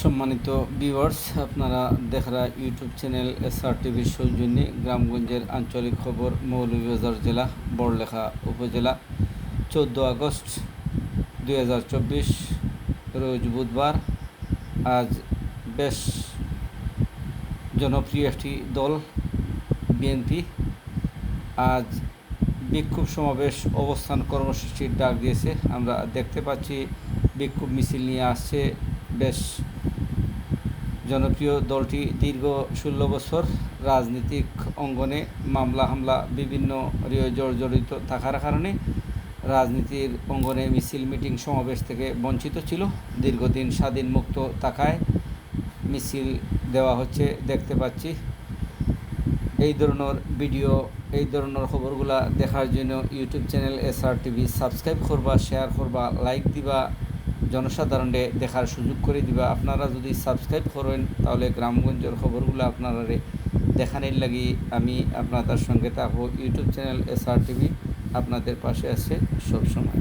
সম্মানিত ভিউয়ার্স আপনারা দেখরা ইউটিউব চ্যানেল এস আর টিভির সৌজন্যে গ্রামগঞ্জের আঞ্চলিক খবর, মৌলভীবাজার জেলা, বড়লেখা উপজেলা। চোদ্দ আগস্ট দুই হাজার চব্বিশ, রোজ বুধবার। আজ বেশ জনপ্রিয় একটি দল, বিএনপি। আজ বিক্ষোভ সমাবেশ, অবস্থান কর্মসূচির ডাক দিয়েছে। আমরা দেখতে পাচ্ছি বিক্ষোভ মিছিল নিয়ে আসছে বেশ জনপ্রিয় দলটি দীর্ঘ ষোলো বছর রাজনৈতিক অঙ্গনে মামলা হামলা বিভিন্ন জর্জরিত থাকার কারণে রাজনীতির অঙ্গনে মিছিল মিটিং সমাবেশ থেকে বঞ্চিত ছিল। দীর্ঘদিন স্বাধীন মুক্ত থাকায় মিছিল দেওয়া হচ্ছে দেখতে পাচ্ছি। এই ধরনের ভিডিও, এই ধরনের খবরগুলা দেখার জন্য YouTube channel S R TV subscribe করবা শেয়ার করবা লাইক দিবা। জনসাধারণে দেখার সুযোগ করে দিবা। আপনারা যদি সাবস্ক্রাইব করেন, তাহলে গ্রামগঞ্জের খবরগুলো আপনারা দেখানোর লাগি। আমি আপনাদের সঙ্গে থাকব। YouTube channel S R TV আপনাদের পাশে আছে সবসময়।